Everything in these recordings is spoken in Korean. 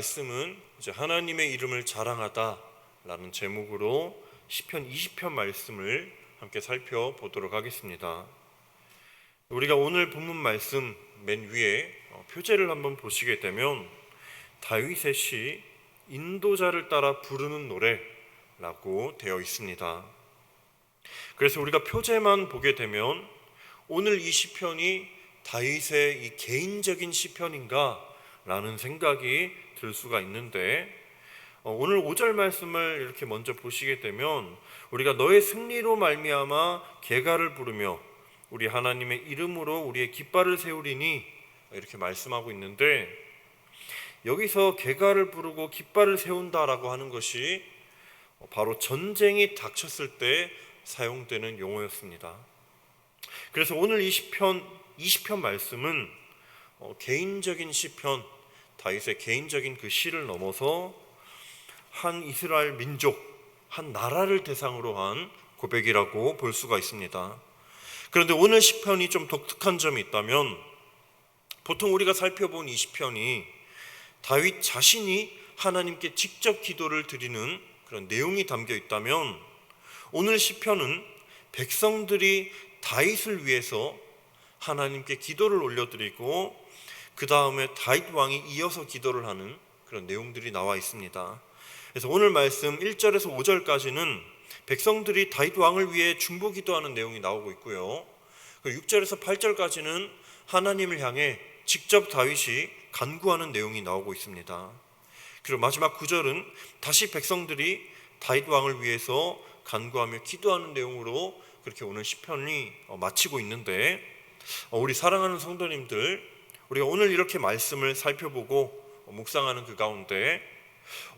말씀은 하나님의 이름을 자랑하다라는 제목으로 시편 20편 말씀을 함께 살펴보도록 하겠습니다. 우리가 오늘 본문 말씀 맨 위에 어, 표제를 한번 보시게 되면 다윗의 시 인도자를 따라 부르는 노래라고 되어 있습니다. 그래서 우리가 표제만 보게 되면 오늘 이 시편이 다윗의 이 개인적인 시편인가 라는 생각이 들 수가 있는데 어, 오늘 5절 말씀을 이렇게 먼저 보시게 되면 우리가 너의 승리로 말미암아 개가를 부르며 우리 하나님의 이름으로 우리의 깃발을 세우리니 이렇게 말씀하고 있는데 여기서 개가를 부르고 깃발을 세운다라고 하는 것이 바로 전쟁이 닥쳤을 때 사용되는 용어였습니다. 그래서 오늘 이 시편 20편 말씀은 어, 개인적인 시편 다윗의 개인적인 그 시를 넘어서 한 이스라엘 민족 한 나라를 대상으로 한 고백이라고 볼 수가 있습니다. 그런데 오늘 시편이 좀 독특한 점이 있다면 보통 우리가 살펴본 이 시편이 다윗 자신이 하나님께 직접 기도를 드리는 그런 내용이 담겨 있다면 오늘 시편은 백성들이 다윗을 위해서 하나님께 기도를 올려드리고 그 다음에 다윗 왕이 이어서 기도를 하는 그런 내용들이 나와 있습니다. 그래서 오늘 말씀 1절에서 5절까지는 백성들이 다윗 왕을 위해 중보 기도하는 내용이 나오고 있고요. 6절에서 8절까지는 하나님을 향해 직접 다윗이 간구하는 내용이 나오고 있습니다. 그리고 마지막 9절은 다시 백성들이 다윗 왕을 위해서 간구하며 기도하는 내용으로 그렇게 오늘 시편이 어, 마치고 있는데 어, 우리 사랑하는 성도님들 우리가 오늘 이렇게 말씀을 살펴보고 어, 묵상하는 그 가운데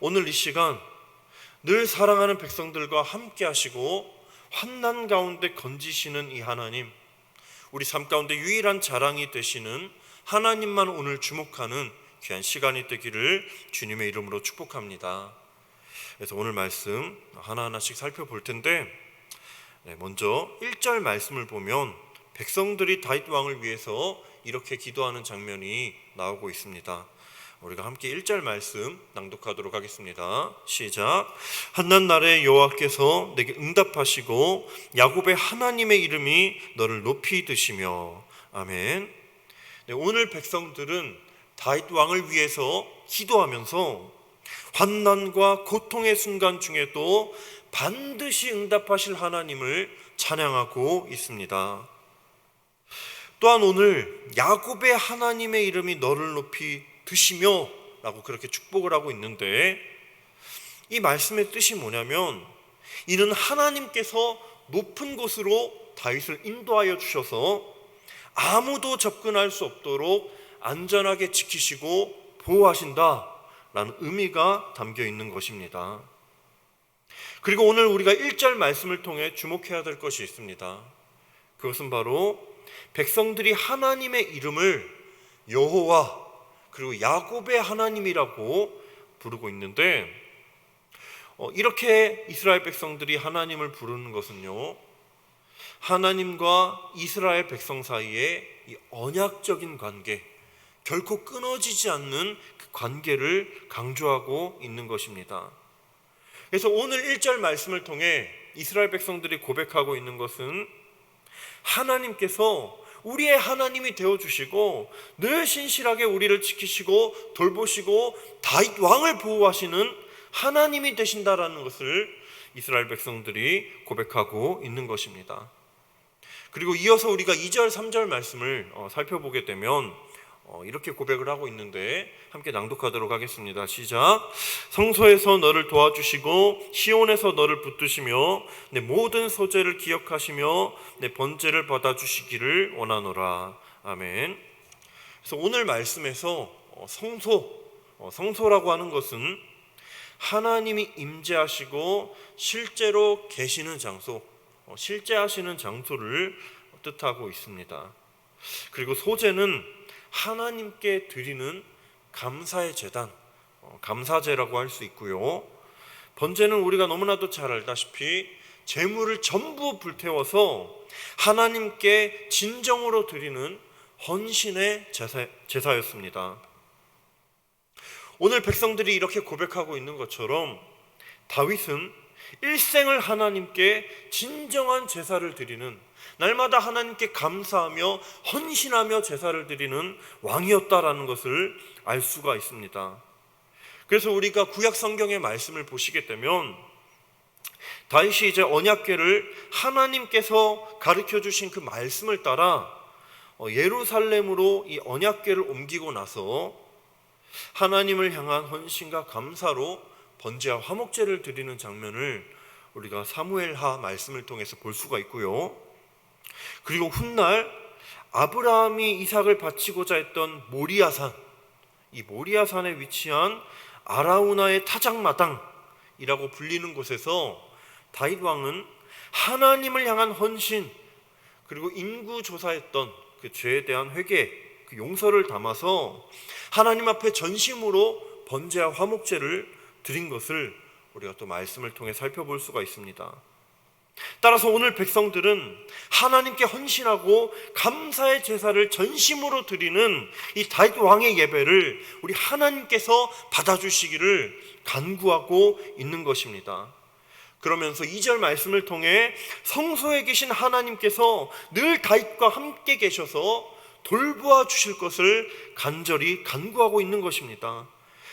오늘 이 시간 늘 사랑하는 백성들과 함께 하시고 환난 가운데 건지시는 이 하나님 우리 삶 가운데 유일한 자랑이 되시는 하나님만 오늘 주목하는 귀한 시간이 되기를 주님의 이름으로 축복합니다. 그래서 오늘 말씀 하나하나씩 살펴볼 텐데 네, 먼저 1절 말씀을 보면 백성들이 다윗 왕을 위해서 이렇게 기도하는 장면이 나오고 있습니다. 우리가 함께 1절 말씀 낭독하도록 하겠습니다. 시작. 한난 날에 여호와께서 내게 응답하시고 야곱의 하나님의 이름이 너를 높이 드시며 아멘. 네, 오늘 백성들은 다윗 왕을 위해서 기도하면서 환난과 고통의 순간 중에도 반드시 응답하실 하나님을 찬양하고 있습니다. 또한 오늘 야곱의 하나님의 이름이 너를 높이 드시며 라고 그렇게 축복을 하고 있는데 이 말씀의 뜻이 뭐냐면 이는 하나님께서 높은 곳으로 다윗을 인도하여 주셔서 아무도 접근할 수 없도록 안전하게 지키시고 보호하신다 라는 의미가 담겨 있는 것입니다. 그리고 오늘 우리가 1절 말씀을 통해 주목해야 될 것이 있습니다. 그것은 바로 백성들이 하나님의 이름을 여호와 그리고 야곱의 하나님이라고 부르고 있는데 어, 이렇게 이스라엘 백성들이 하나님을 부르는 것은요 하나님과 이스라엘 백성 사이에 이 언약적인 관계 결코 끊어지지 않는 그 관계를 강조하고 있는 것입니다. 그래서 오늘 1절 말씀을 통해 이스라엘 백성들이 고백하고 있는 것은 하나님께서 우리의 하나님이 되어 주시고 늘 신실하게 우리를 지키시고 돌보시고 다윗 왕을 보호하시는 하나님이 되신다라는 것을 이스라엘 백성들이 고백하고 있는 것입니다. 그리고 이어서 우리가 2절, 3절 말씀을 어, 살펴보게 되면 어, 이렇게 고백을 하고 있는데 함께 낭독하도록 하겠습니다. 시작. 성소에서 너를 도와주시고 시온에서 너를 붙드시며 내 모든 소재를 기억하시며 내 번제를 받아주시기를 원하노라. 아멘. 그래서 오늘 말씀에서 어, 성소, 어, 성소라고 하는 것은 하나님이 임재하시고 실제로 계시는 장소, 어, 실제 하시는 장소를 뜻하고 있습니다. 그리고 소재는 하나님께 드리는 감사의 재단, 어, 감사제라고 할 수 있고요. 번제는 우리가 너무나도 잘 알다시피 재물을 전부 불태워서 하나님께 진정으로 드리는 헌신의 제사, 제사였습니다. 오늘 백성들이 이렇게 고백하고 있는 것처럼 다윗은 일생을 하나님께 진정한 제사를 드리는 날마다 하나님께 감사하며 헌신하며 제사를 드리는 왕이었다라는 것을 알 수가 있습니다. 그래서 우리가 구약 성경의 말씀을 보시게 되면 다윗이 이제 언약궤를 하나님께서 가르쳐 주신 그 말씀을 따라 어, 예루살렘으로 이 언약궤를 옮기고 나서 하나님을 향한 헌신과 감사로 번제와 화목제를 드리는 장면을 우리가 사무엘하 말씀을 통해서 볼 수가 있고요. 그리고 훗날 아브라함이 이삭을 바치고자 했던 모리아산, 이 모리아산에 위치한 아라우나의 타작마당이라고 불리는 곳에서 다윗 왕은 하나님을 향한 헌신 그리고 인구 조사했던 그 죄에 대한 회개, 그 용서를 담아서 하나님 앞에 전심으로 번제와 화목제를 드린 것을 우리가 또 말씀을 통해 살펴볼 수가 있습니다. 따라서 오늘 백성들은 하나님께 헌신하고 감사의 제사를 전심으로 드리는 이 다윗 왕의 예배를 우리 하나님께서 받아주시기를 간구하고 있는 것입니다. 그러면서 2절 말씀을 통해 성소에 계신 하나님께서 늘 다윗과 함께 계셔서 돌보아 주실 것을 간절히 간구하고 있는 것입니다.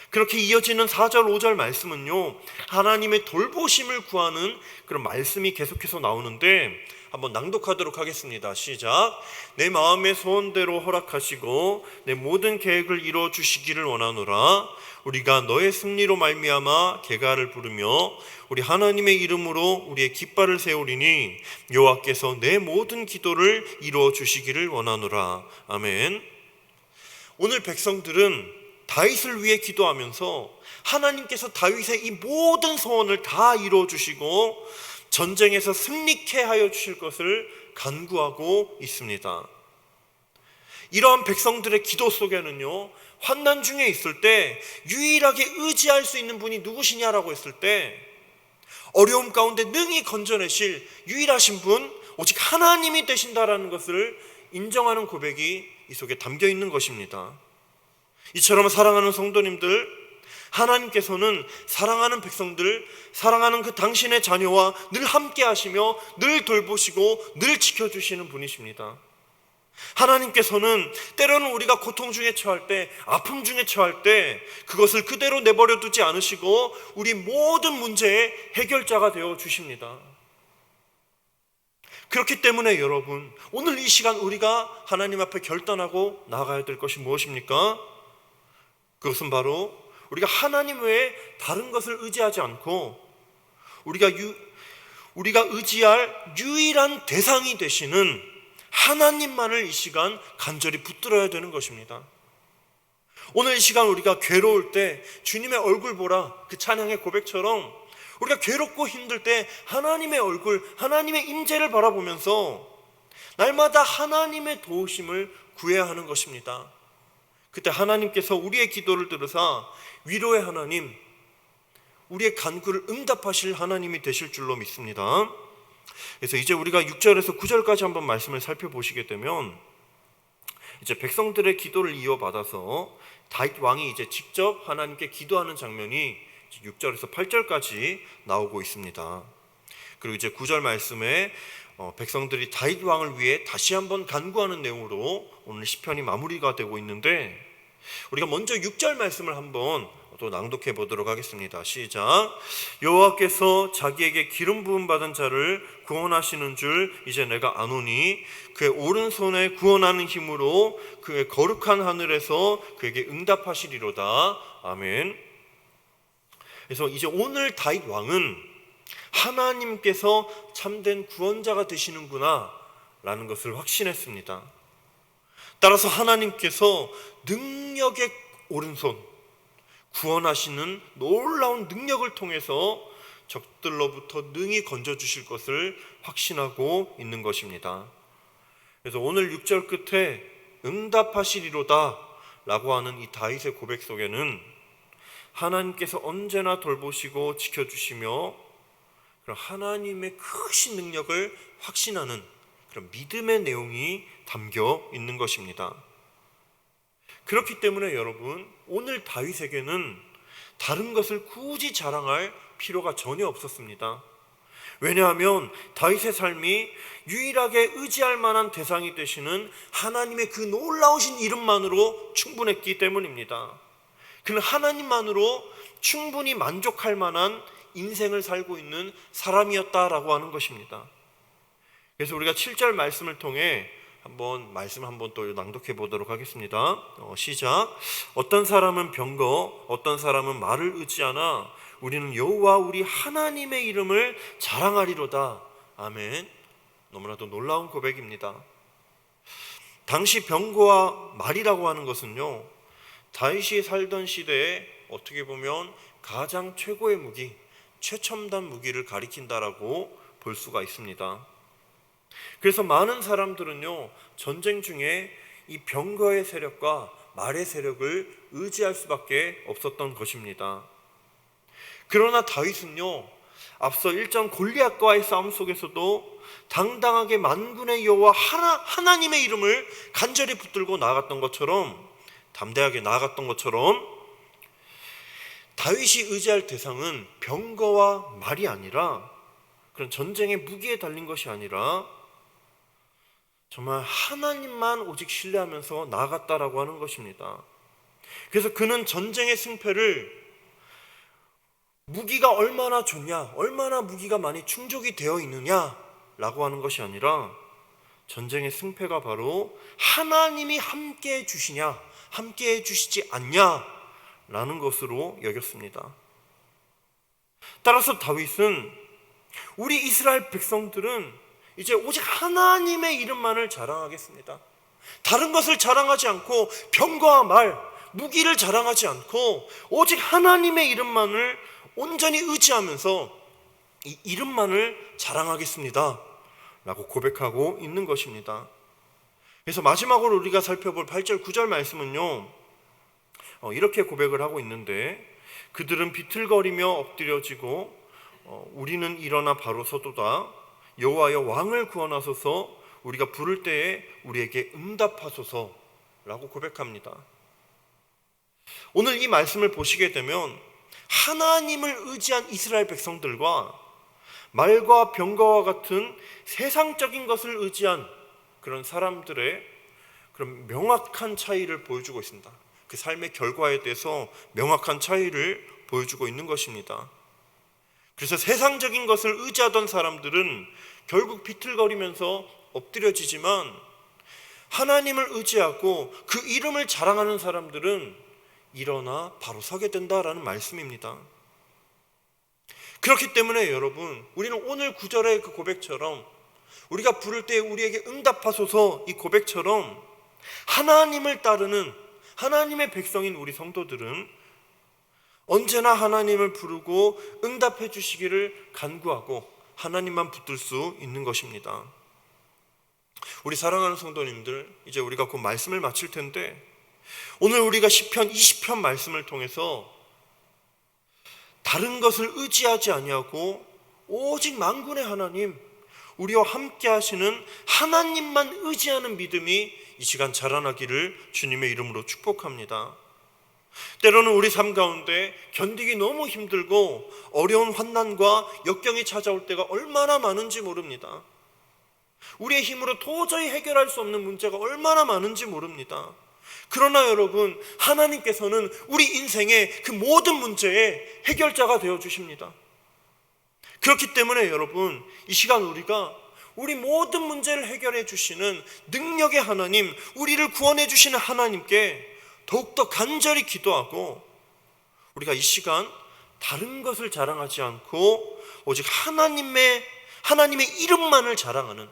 그렇게 이어지는 4절, 5절 말씀은요, 하나님의 돌보심을 구하는 그런 말씀이 계속해서 나오는데, 한번 낭독하도록 하겠습니다. 시작. 내 마음의 소원대로 허락하시고, 내 모든 계획을 이루어 주시기를 원하노라. 우리가 너의 승리로 말미암아 개가를 부르며, 우리 하나님의 이름으로 우리의 깃발을 세우리니, 여호와께서 내 모든 기도를 이루어 주시기를 원하노라. 아멘. 오늘 백성들은 다윗을 위해 기도하면서 하나님께서 다윗의 이 모든 소원을 다 이루어 주시고 전쟁에서 승리케 하여 주실 것을 간구하고 있습니다. 이러한 백성들의 기도 속에는요, 환난 중에 있을 때 유일하게 의지할 수 있는 분이 누구시냐라고 했을 때 어려움 가운데 능히 건져내실 유일하신 분, 오직 하나님이 되신다라는 것을 인정하는 고백이 이 속에 담겨 있는 것입니다. 이처럼 사랑하는 성도님들, 하나님께서는 사랑하는 백성들, 사랑하는 그 당신의 자녀와 늘 함께 하시며 늘 돌보시고 늘 지켜주시는 분이십니다. 하나님께서는 때로는 우리가 고통 중에 처할 때, 아픔 중에 처할 때, 그것을 그대로 내버려 두지 않으시고 우리 모든 문제의 해결자가 되어 주십니다. 그렇기 때문에 여러분, 오늘 이 시간 우리가 하나님 앞에 결단하고 나가야 될 것이 무엇입니까? 그것은 바로 우리가 하나님 외에 다른 것을 의지하지 않고 우리가 유, 우리가 의지할 유일한 대상이 되시는 하나님만을 이 시간 간절히 붙들어야 되는 것입니다. 오늘 이 시간 우리가 괴로울 때 주님의 얼굴 보라 그 찬양의 고백처럼 우리가 괴롭고 힘들 때 하나님의 얼굴, 하나님의 임재를 바라보면서 날마다 하나님의 도우심을 구해야 하는 것입니다. 그때 하나님께서 우리의 기도를 들으사 위로의 하나님, 우리의 간구를 응답하실 하나님이 되실 줄로 믿습니다. 그래서 이제 우리가 6절에서 9절까지 한번 말씀을 살펴보시게 되면 이제 백성들의 기도를 이어받아서 다윗 왕이 이제 직접 하나님께 기도하는 장면이 6절에서 8절까지 나오고 있습니다. 그리고 이제 9절 말씀에 어, 백성들이 다윗 왕을 위해 다시 한번 간구하는 내용으로 오늘 시편이 마무리가 되고 있는데 우리가 먼저 6절 말씀을 한번 또 낭독해 보도록 하겠습니다. 시작. 여호와께서 자기에게 기름 부음 받은 자를 구원하시는 줄 이제 내가 아노니 그의 오른손에 구원하는 힘으로 그의 거룩한 하늘에서 그에게 응답하시리로다. 아멘. 그래서 이제 오늘 다윗 왕은 하나님께서 참된 구원자가 되시는구나 라는 것을 확신했습니다. 따라서 하나님께서 능력의 오른손, 구원하시는 놀라운 능력을 통해서 적들로부터 능히 건져주실 것을 확신하고 있는 것입니다. 그래서 오늘 6절 끝에 응답하시리로다 라고 하는 이 다윗의 고백 속에는 하나님께서 언제나 돌보시고 지켜주시며 그런 하나님의 크신 능력을 확신하는 그런 믿음의 내용이 담겨 있는 것입니다. 그렇기 때문에 여러분 오늘 다윗에게는 다른 것을 굳이 자랑할 필요가 전혀 없었습니다. 왜냐하면 다윗의 삶이 유일하게 의지할 만한 대상이 되시는 하나님의 그 놀라우신 이름만으로 충분했기 때문입니다. 그는 하나님만으로 충분히 만족할 만한 인생을 살고 있는 사람이었다라고 하는 것입니다. 그래서 우리가 7절 말씀을 통해 한번 말씀 한번 또 낭독해 보도록 하겠습니다. 어, 시작. 어떤 사람은 병거, 어떤 사람은 말을 의지하나 우리는 여호와 우리 하나님의 이름을 자랑하리로다. 아멘. 너무나도 놀라운 고백입니다. 당시 병거와 말이라고 하는 것은요. 다윗이 살던 시대에 어떻게 보면 가장 최고의 무기, 최첨단 무기를 가리킨다라고 볼 수가 있습니다. 그래서 많은 사람들은요, 전쟁 중에 이 병거의 세력과 말의 세력을 의지할 수밖에 없었던 것입니다. 그러나 다윗은요, 앞서 1장 골리앗과의 싸움 속에서도 당당하게 만군의 여호와 하나, 하나님의 이름을 간절히 붙들고 나아갔던 것처럼 담대하게 나아갔던 것처럼 다윗이 의지할 대상은 병거와 말이 아니라 그런 전쟁의 무기에 달린 것이 아니라 정말 하나님만 오직 신뢰하면서 나아갔다라고 하는 것입니다. 그래서 그는 전쟁의 승패를 무기가 얼마나 좋냐, 얼마나 무기가 많이 충족이 되어 있느냐라고 하는 것이 아니라 전쟁의 승패가 바로 하나님이 함께 해 주시냐, 함께 해 주시지 않냐 라는 것으로 여겼습니다. 따라서 다윗은 우리 이스라엘 백성들은 이제 오직 하나님의 이름만을 자랑하겠습니다. 다른 것을 자랑하지 않고 병거와 말, 무기를 자랑하지 않고 오직 하나님의 이름만을 온전히 의지하면서 이 이름만을 자랑하겠습니다. 라고 고백하고 있는 것입니다. 그래서 마지막으로 우리가 살펴볼 8절, 9절 말씀은요, 어, 이렇게 고백을 하고 있는데, 그들은 비틀거리며 엎드려지고, 어, 우리는 일어나 바로 서도다. 여호와여 왕을 구원하소서 우리가 부를 때에 우리에게 응답하소서라고 고백합니다. 오늘 이 말씀을 보시게 되면 하나님을 의지한 이스라엘 백성들과 말과 병거와 같은 세상적인 것을 의지한 그런 사람들의 그런 명확한 차이를 보여주고 있습니다. 그 삶의 결과에 대해서 명확한 차이를 보여주고 있는 것입니다. 그래서 세상적인 것을 의지하던 사람들은 결국 비틀거리면서 엎드려지지만 하나님을 의지하고 그 이름을 자랑하는 사람들은 일어나 바로 서게 된다라는 말씀입니다. 그렇기 때문에 여러분, 우리는 오늘 구절의 그 고백처럼 우리가 부를 때 우리에게 응답하소서 이 고백처럼 하나님을 따르는 하나님의 백성인 우리 성도들은 언제나 하나님을 부르고 응답해 주시기를 간구하고 하나님만 붙들 수 있는 것입니다. 우리 사랑하는 성도님들, 이제 우리가 곧 말씀을 마칠 텐데 오늘 우리가 시편 20편 말씀을 통해서 다른 것을 의지하지 아니하고 오직 만군의 하나님 우리와 함께 하시는 하나님만 의지하는 믿음이 이 시간 자라나기를 주님의 이름으로 축복합니다. 때로는 우리 삶 가운데 견디기 너무 힘들고 어려운 환난과 역경이 찾아올 때가 얼마나 많은지 모릅니다. 우리의 힘으로 도저히 해결할 수 없는 문제가 얼마나 많은지 모릅니다. 그러나 여러분, 하나님께서는 우리 인생의 그 모든 문제의 해결자가 되어 주십니다. 그렇기 때문에 여러분, 이 시간 우리가 우리 모든 문제를 해결해 주시는 능력의 하나님, 우리를 구원해 주시는 하나님께 더욱더 간절히 기도하고 우리가 이 시간 다른 것을 자랑하지 않고 오직 하나님의 하나님의 이름만을 자랑하는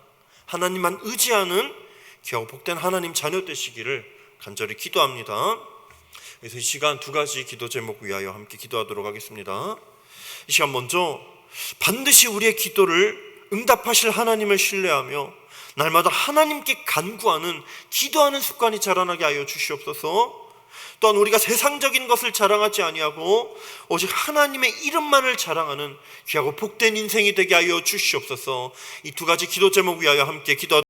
하나님만 의지하는 겨우 복된 하나님 자녀 되시기를 간절히 기도합니다. 그래서 이 시간 두 가지 기도 제목 위하여 함께 기도하도록 하겠습니다. 이 시간 먼저 반드시 우리의 기도를 응답하실 하나님을 신뢰하며 날마다 하나님께 간구하는 기도하는 습관이 자라나게 하여 주시옵소서. 또한 우리가 세상적인 것을 자랑하지 아니하고 오직 하나님의 이름만을 자랑하는 귀하고 복된 인생이 되게 하여 주시옵소서. 이 두 가지 기도 제목 위하여 함께 기도